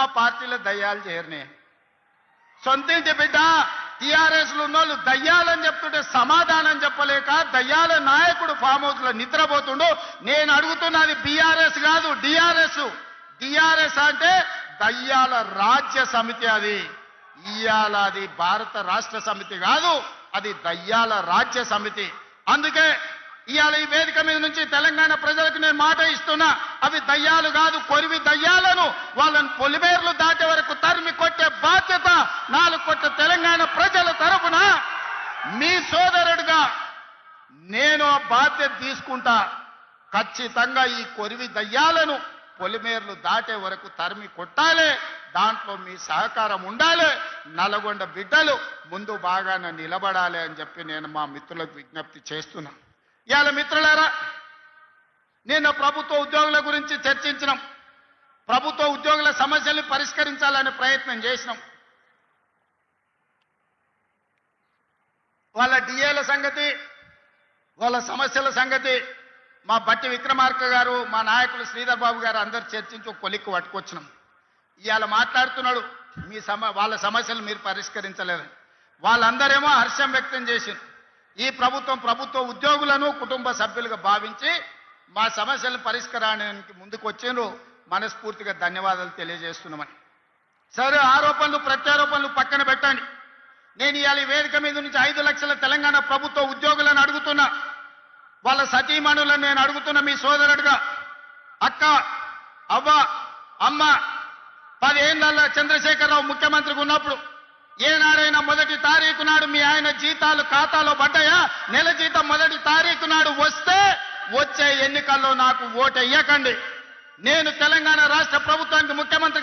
మా పార్టీలో దయ్యాలు చేరినాయి సొంతింటి బిడ్డ టీఆర్ఎస్లో ఉన్నోళ్ళు దయ్యాలని చెప్తుంటే సమాధానం చెప్పలేక దయ్యాల నాయకుడు ఫామ్ హౌస్లో నిద్రపోతుండు. నేను అడుగుతున్నది బీఆర్ఎస్ కాదు డిఆర్ఎస్ డిఆర్ఎస్ అంటే దయ్యాల రాజ్య సమితి అది. ఇయాల అది భారత రాష్ట్ర సమితి కాదు అది దయ్యాల రాజ్య సమితి. అందుకే ఇవాళ ఈ వేదిక మీద నుంచి తెలంగాణ ప్రజలకు నేను మాట ఇస్తున్నా అవి దయ్యాలు కాదు కొరివి దయ్యాలను వాళ్ళని పొలిమేర్లు దాటే వరకు తరిమి కొట్టే బాధ్యత నాలుగు కొట్ట తెలంగాణ ప్రజల తరపున. మీ సోదరుడుగా నేను ఆ బాధ్యత తీసుకుంటా. ఖచ్చితంగా ఈ కొరివి దయ్యాలను పొలిమేర్లు దాటే వరకు తరిమి కొట్టాలి. దాంట్లో మీ సహకారం ఉండాలి. నల్గొండ బిడ్డలు ముందు బాగానే నిలబడాలి అని చెప్పి నేను మా మిత్రులకు విజ్ఞప్తి చేస్తున్నా. ఇవాళ మిత్రులారా నిన్న ప్రభుత్వ ఉద్యోగుల గురించి చర్చించినాం. ప్రభుత్వ ఉద్యోగుల సమస్యల్ని పరిష్కరించాలనే ప్రయత్నం చేసినాం. వాళ్ళ డిఏల సంగతి వాళ్ళ సమస్యల సంగతి మా బట్టి విక్రమార్క గారు మా నాయకులు శ్రీధర్ బాబు గారు అందరు చర్చించి ఒక కొలిక్కు పట్టుకొచ్చినాం. ఇవాళ మాట్లాడుతున్నాడు మీ సమ వాళ్ళ సమస్యలు మీరు పరిష్కరించలేదని. వాళ్ళందరేమో హర్షం వ్యక్తం చేసింది ఈ ప్రభుత్వం ప్రభుత్వ ఉద్యోగులను కుటుంబ సభ్యులుగా భావించి మా సమస్యలను పరిష్కారానికి ముందుకు వచ్చిండ్రు మనస్ఫూర్తిగా ధన్యవాదాలు తెలియజేస్తున్నామని. సరే ఆరోపణలు ప్రత్యారోపణలు పక్కన పెట్టండి. నేను ఇవాళ ఈ వేదిక మీద నుంచి ఐదు లక్షల తెలంగాణ ప్రభుత్వ ఉద్యోగులను అడుగుతున్నా. వాళ్ళ సతీమణులను నేను అడుగుతున్నా మీ సోదరుడుగా. అక్క అవ్వ అమ్మ పదేళ్ళలో చంద్రశేఖరరావు ముఖ్యమంత్రిగా ఉన్నప్పుడు ఏనాడైనా మొదటి తారీఖు జీతాలు ఖాతాలో పడ్డాయా? నెల జీతం మొదటి తారీఖు నాడు వస్తే వచ్చే ఎన్నికల్లో నాకు ఓటు నేను తెలంగాణ రాష్ట్ర ప్రభుత్వానికి ముఖ్యమంత్రిగా